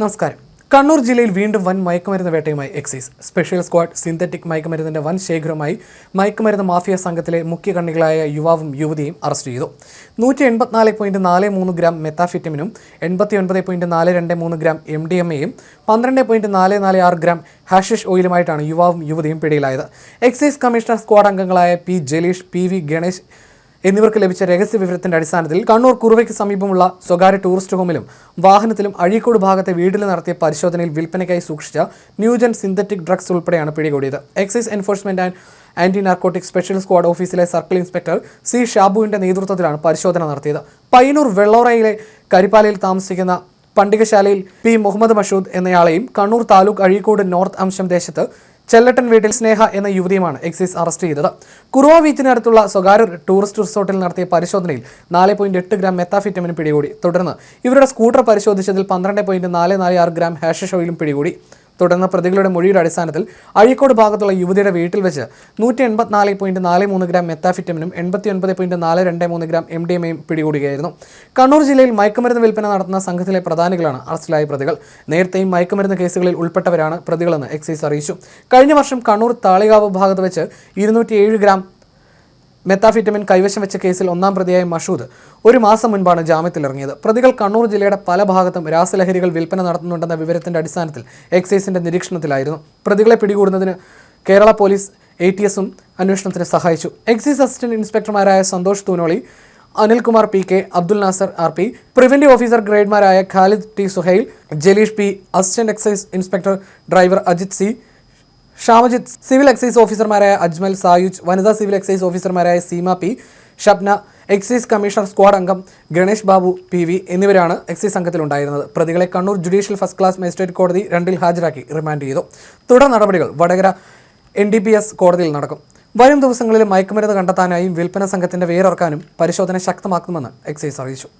നമസ്കാരം. കണ്ണൂർ ജില്ലയിൽ വീണ്ടും വൻ മയക്കുമരുന്ന് വേട്ടയുമായി എക്സൈസ്. സ്പെഷ്യൽ സ്ക്വാഡ് സിന്തറ്റിക് മയക്കുമരുന്നിന്റെ വൻ ശേഖരവുമായി മയക്കുമരുന്ന് മാഫിയ സംഘത്തിലെ മുഖ്യ കണ്ണികളായ യുവാവും യുവതിയും അറസ്റ്റ് ചെയ്തു. നൂറ്റി എൺപത്തിനാല് പോയിന്റ് നാല് മൂന്ന് ഗ്രാം മെത്താഫിറ്റമിനും എൺപത്തി ഒൻപത് പോയിന്റ് നാല് രണ്ട് മൂന്ന് ഗ്രാം എം ഡി എം എയും പന്ത്രണ്ട് പോയിന്റ് നാല് നാല് ആറ് ഗ്രാം ഹാഷിഷ് ഓയിലുമായിട്ടാണ് യുവാവും യുവതിയും പിടിയിലായത്. എക്സൈസ് കമ്മീഷണർ സ്ക്വാഡ് അംഗങ്ങളായ P Jaleesh P V Ganesh എന്നിവർക്ക് ലഭിച്ച രഹസ്യ വിവരത്തിന്റെ അടിസ്ഥാനത്തിൽ കണ്ണൂർ കുറുവയ്ക്ക് സമീപമുള്ള സ്വകാര്യ ടൂറിസ്റ്റ് ഹോമിലും വാഹനത്തിലും അഴീക്കോട് ഭാഗത്തെ വീട്ടിൽ നടത്തിയ പരിശോധനയിൽ വിൽപ്പനയ്ക്കായി സൂക്ഷിച്ച ന്യൂജൻ സിന്തറ്റിക് ഡ്രഗ്സ് ഉൾപ്പെടെയാണ് പിടികൂടിയത്. Excise enforcement and anti narcotic special squad ഓഫീസിലെ സർക്കിൾ ഇൻസ്പെക്ടർ സി ഷാബുവിന്റെ നേതൃത്വത്തിലാണ് പരിശോധന നടത്തിയത്. പയ്യന്നൂർ വെള്ളോറയിലെ കരിപ്പാലയിൽ താമസിക്കുന്ന പണ്ടികശാലയിൽ പി. മുഹമ്മദ് മഷൂദ് എന്നയാളെയും കണ്ണൂർ താലൂക്ക് അഴീക്കോട് നോർത്ത് അംശം ദേശത്ത് ചെല്ലട്ടൻ വീട്ടിൽ സ്നേഹ എന്ന യുവതിയുമാണ് എക്സൈസ് അറസ്റ്റ് ചെയ്തത്. കുറുവ ബീച്ചിനടുത്തുള്ള സ്വകാര്യ ടൂറിസ്റ്റ് റിസോർട്ടിൽ നടത്തിയ പരിശോധനയിൽ നാല് പോയിന്റ് എട്ട് ഗ്രാം മെത്താഫിറ്റമിന് പിടികൂടി. തുടർന്ന് ഇവരുടെ സ്കൂട്ടർ പരിശോധിച്ചതിൽ പന്ത്രണ്ട് പോയിന്റ് നാല് നാല് ആറ് ഗ്രാം ഹാഷിഷ് ഓയിലും പിടികൂടി. തുടർന്ന് പ്രതികളുടെ മൊഴിയുടെ അടിസ്ഥാനത്തിൽ അഴീക്കോട് ഭാഗത്തുള്ള യുവതിയുടെ വീട്ടിൽ വെച്ച് നൂറ്റി എൺപത്തിനാല് പോയിന്റ് നാല് മൂന്ന് ഗ്രാം മെത്താഫിറ്റമിനും എൺപത്തി ഒൻപത് പോയിന്റ് നാല് രണ്ട് മൂന്ന് ഗ്രാം എം ഡി എമ്മയും പിടികൂടുകയായിരുന്നു. കണ്ണൂർ ജില്ലയിൽ മയക്കുമരുന്ന് വിൽപ്പന നടത്തുന്ന സംഘത്തിലെ പ്രധാനികളാണ് അറസ്റ്റിലായ പ്രതികൾ. നേരത്തെയും മയക്കുമരുന്ന് കേസുകളിൽ ഉൾപ്പെട്ടവരാണ് പ്രതികളെന്ന് എക്സൈസ് അറിയിച്ചു. കഴിഞ്ഞ വർഷം കണ്ണൂർ താളികാവ് ഭാഗത്ത് വെച്ച് ഇരുന്നൂറ്റി ഗ്രാം മെത്താഫിറ്റമിൻ കൈവശം വെച്ച കേസിൽ ഒന്നാം പ്രതിയായ മഷൂദ് ഒരു മാസം മുൻപാണ് ജാമ്യത്തിലിറങ്ങിയത്. പ്രതികൾ കണ്ണൂർ ജില്ലയുടെ പല ഭാഗത്തും രാസലഹരികൾ വിൽപ്പന നടത്തുന്നുണ്ടെന്ന വിവരത്തിന്റെ അടിസ്ഥാനത്തിൽ എക്സൈസിന്റെ നിരീക്ഷണത്തിലായിരുന്നു. പ്രതികളെ പിടികൂടുന്നതിന് കേരള പോലീസ് എ ടി എസും അന്വേഷണത്തിന് സഹായിച്ചു. Excise assistant ഇൻസ്പെക്ടർമാരായ Santhosh Thunoli Anilkumar P K Abdul Nasar R P preventive officer ഗ്രേഡ്മാരായ Khalid T Suhail Jaleesh P assistant excise inspector driver Ajith C Shamajith civil excise ഓഫീസർമാരായ അജ്മൽ സായുജ് വനിതാ സിവിൽ എക്സൈസ് ഓഫീസർമാരായ Seema P Shabna excise commissioner squad അംഗം Ganesh Babu P V എന്നിവരാണ് excise സംഘത്തിലുണ്ടായിരുന്നത്. പ്രതികളെ Kannur judicial first class magistrate കോടതി രണ്ടിൽ ഹാജരാക്കി റിമാൻഡ് ചെയ്തു. തുടർ നടപടികൾ Vatakara N D P S കോടതിയിൽ നടക്കും. വരും ദിവസങ്ങളിൽ മയക്കുമരുന്ന് കണ്ടെത്താനായും വിൽപ്പന സംഘത്തിന്റെ വേരറക്കാനും പരിശോധന ശക്തമാക്കുമെന്ന് എക്സൈസ് അറിയിച്ചു.